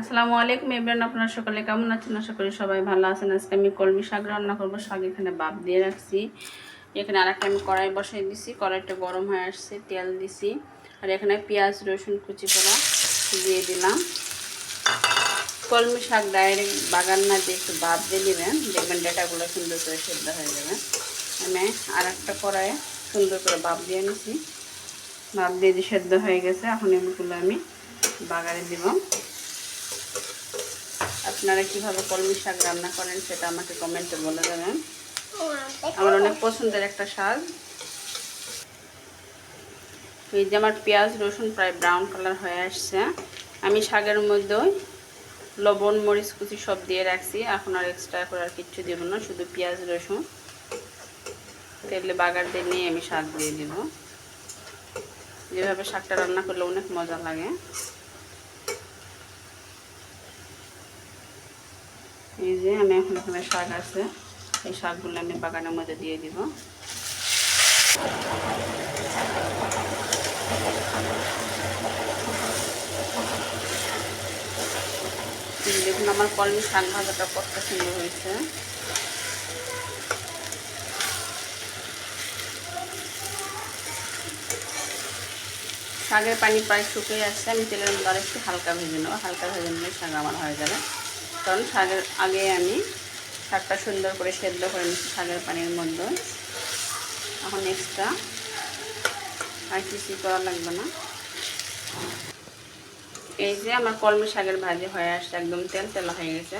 আসসালামু আলাইকুম এবার আপনারা সকলে কেমন আছেন? আশা করি সবাই ভালো আছেন। আজকে আমি কলমি শাক রান্না করব। শাক এখানে বাপ দিয়ে রাখছি। এখানে আর একটা আমি কড়াই বসাই দিছি। কড়াইটা গরম হয়ে আসছে, তেল দিছি। আর এখানে পেঁয়াজ, রসুন, কুচি করা দিয়ে দিলাম। কলমি শাক ডাইরেক্ট বাগান না দিয়ে একটু বাপ দিয়ে নেবেন দেখবেন ডেটাগুলো সুন্দর করে সেদ্ধ হয়ে যাবে। আমি আর একটা কড়াইয়ে সুন্দর করে বাপ দিয়ে নিছি। বাপ দিয়ে দিয়ে সেদ্ধ হয়ে গেছে, এখন এগুলো আমি বাগারে দিব। আপনারা কীভাবে কলমি শাক রান্না করেন সেটা আমাকে কমেন্টে বলে দেবেন আমার অনেক পছন্দের একটা শাক। এই যে আমার পেঁয়াজ রসুন প্রায় ব্রাউন কালার হয়ে আসছে। আমি শাকের মধ্যে লবণ মরিচ কুচি সব দিয়ে রাখছি। এখন আর এক্সট্রা করে আর কিচ্ছু দেবো না শুধু পেঁয়াজ রসুন। তেলে বাগার দিয়ে নিয়ে আমি শাক দিয়ে দিব। যেভাবে শাকটা রান্না করলে অনেক মজা লাগে। এই যে আমি এখন এখানে শাক আছে, এই শাকগুলো আমি বাগানের মধ্যে দিয়ে দিব। দেখুন, আমার কলমি শাক ভাজাটা কত সুন্দর হয়েছে। শাকের পানি প্রায় শুকিয়ে আসছে, আমি তেলের মধ্যে একটু হালকা ভেজে নেব। হালকা ভেজে নিলে শাক আমার হয়ে যাবে। কারণ শাকের আগে আমি শাকটা সুন্দর করে সেদ্ধ করে নিচ্ছি শাকের পানির মধ্যে। এখন এক্সট্রা আর কিছু করা লাগবে না। এই যে আমার কলমি শাকের ভাজি হয়ে আসছে, একদম তেল তেলা হয়ে গেছে।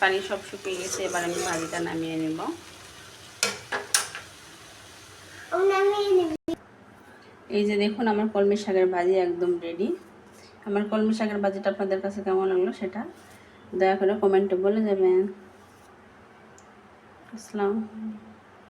পানি সব শুকিয়ে গেছে, এবার আমি ভাজিটা নামিয়ে নেব। এই যে দেখুন, আমার কলমি শাকের ভাজি একদম রেডি আমার কলমি শাকের ভাজিটা আপনাদের কাছে কেমন লাগল সেটা দয়া করে কমেন্টে বলে যাবেন। আসসালাম